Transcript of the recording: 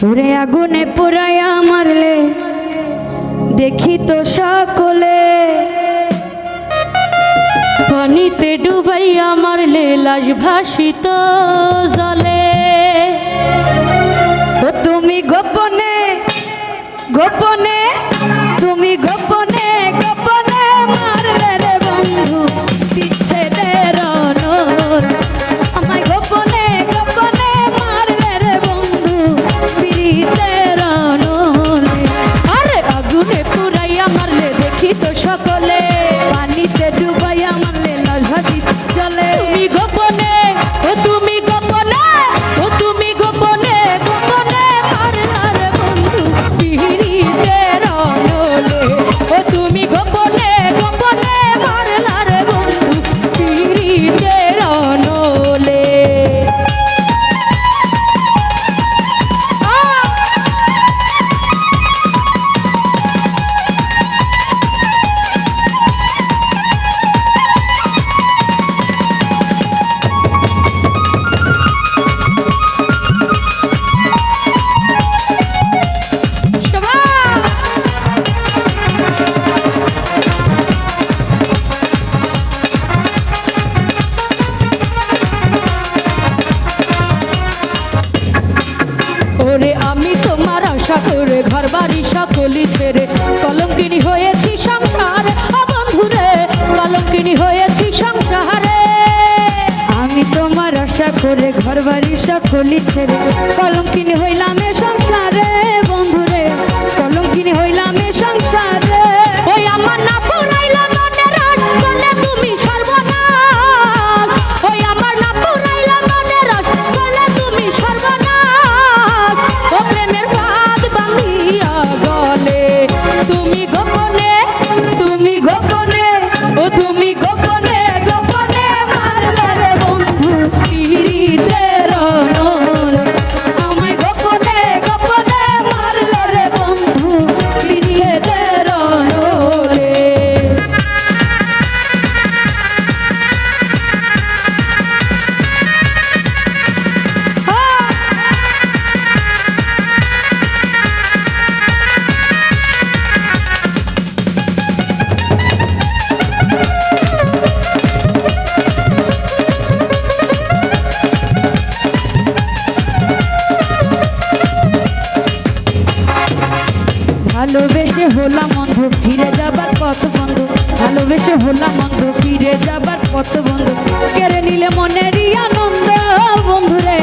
তোরে আগুনে পোড়াইয়া মারলে, দেখি তো সকলে। পানিতে ডুবাইয়া মারলে, লাশ ভাসিত জলে। ও তুমি গোপনে গোপনে ঠাকুরে ঘর বাড়ি সকলি ছেড়ে কলঙ্কিনী হয়েছি সংসারে। বন্ধুরে, কলঙ্কিনী হয়েছি সংসারে। আমি তোমার আশা করে ঘর বাড়ি সকলি ছেড়ে কলঙ্কিনী হইলাম সংসারে। ভালোবেসে হলাম অন্ধ, ফিরে যাবার কত বন্ধু। ভালোবেসে হলাম অন্ধ, ফিরে যাবার কত বন্ধু। কেড়ে নিলে মনেরই আনন্দ, বন্ধুরে।